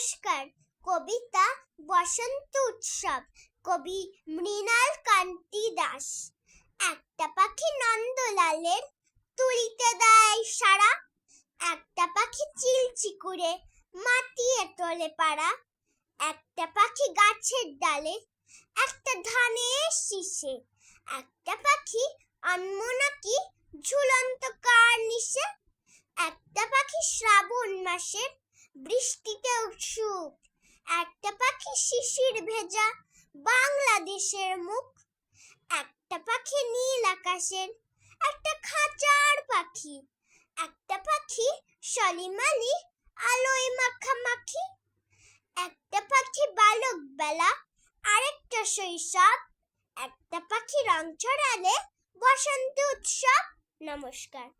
নমস্কার। কবিতা বসন্ত উৎসব। কবি মৃণাল কান্তি দাস। একটা পাখি নন্দলালের তুলিতে দেয় সারা একটা পাখি চিলচিকুরে মাটিয়ে তোলে পাড়া। একটা পাখি গাছের ডালে, একটা ধানের শীষে। একটা পাখি আনমনাকি ঝুলন্ত কার নিশে। একটা পাখি শ্রাবণ মাসের বৃষ্টিতে উৎসুক একটা পাখি শিশির ভেজা বাংলাদেশের মুখ। একটা পাখি নীল আকাশের, একটা খাঁচার পাখি। একটা পাখি সলিমালি আলোয় মাখামাখি। একটা পাখি বালক বেলা, আরেকটা শৈশব। একটা পাখি রং ছড়ালে বসন্ত উৎসব। নমস্কার।